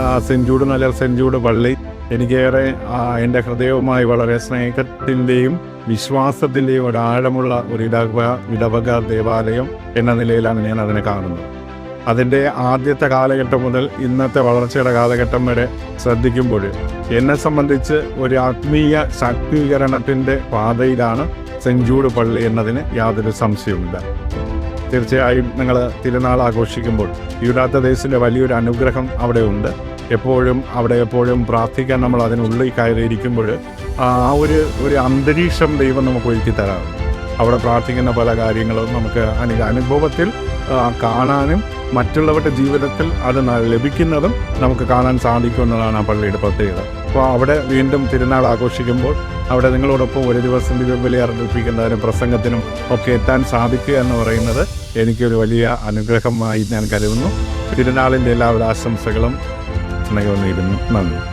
ആ, saint Jude നല്ല saint Jude പള്ളി. എനിക്കേറെ എന്റെ ഹൃദയവുമായി വളരെ സ്നേഹത്തിന്റെയും വിശ്വാസത്തിന്റെയും ഒരു ആഴമുള്ള ഒരു ഇടവ ഇടവക ദേവാലയം എന്ന നിലയിലാണ് ഞാൻ അതിനെ കാണുന്നത്. അതിന്റെ ആദ്യത്തെ കാലഘട്ടം മുതൽ ഇന്നത്തെ വളർച്ചയുടെ കാലഘട്ടം വരെ ശ്രദ്ധിക്കുമ്പോൾ എന്നെ സംബന്ധിച്ച് ഒരു ആത്മീയ ശാക്തീകരണത്തിന്റെ പാതയിലാണ് സെഞ്ചൂട് പള്ളി എന്നതിന് യാതൊരു സംശയവുമില്ല. തീർച്ചയായും നിങ്ങൾ തിരുനാൾ ആഘോഷിക്കുമ്പോൾ യൂഡാത്ത ദേശിന്റെ വലിയൊരു അനുഗ്രഹം അവിടെ ഉണ്ട്. എപ്പോഴും അവിടെ എപ്പോഴും പ്രാർത്ഥിക്കാൻ നമ്മൾ അതിനുള്ളിൽ കയറിയിരിക്കുമ്പോൾ ആ ഒരു ഒരു അന്തരീക്ഷം ദൈവം നമുക്ക് ഒരുക്കി തരാറുണ്ട്. അവിടെ പ്രാർത്ഥിക്കുന്ന പല കാര്യങ്ങളും നമുക്ക് അനു അനുഭവത്തിൽ കാണാനും മറ്റുള്ളവരുടെ ജീവിതത്തിൽ അത് ലഭിക്കുന്നതും നമുക്ക് കാണാൻ സാധിക്കുമെന്നതാണ് ആ പള്ളിയുടെ പ്രത്യേകത. അപ്പോൾ അവിടെ വീണ്ടും തിരുനാൾ ആഘോഷിക്കുമ്പോൾ അവിടെ നിങ്ങളോടൊപ്പം ഒരു ദിവസം ബലി അർപ്പിക്കുന്നതിനും പ്രസംഗത്തിനും ഒക്കെ എത്താൻ സാധിക്കുക എന്ന് പറയുന്നത് എനിക്കൊരു വലിയ അനുഗ്രഹമായി ഞാൻ കരുതുന്നു. തിരുനാളിന്റെ എല്ലാവരുടെ ആശംസകളും സ്നേഹം നേരുന്നു. നന്ദി.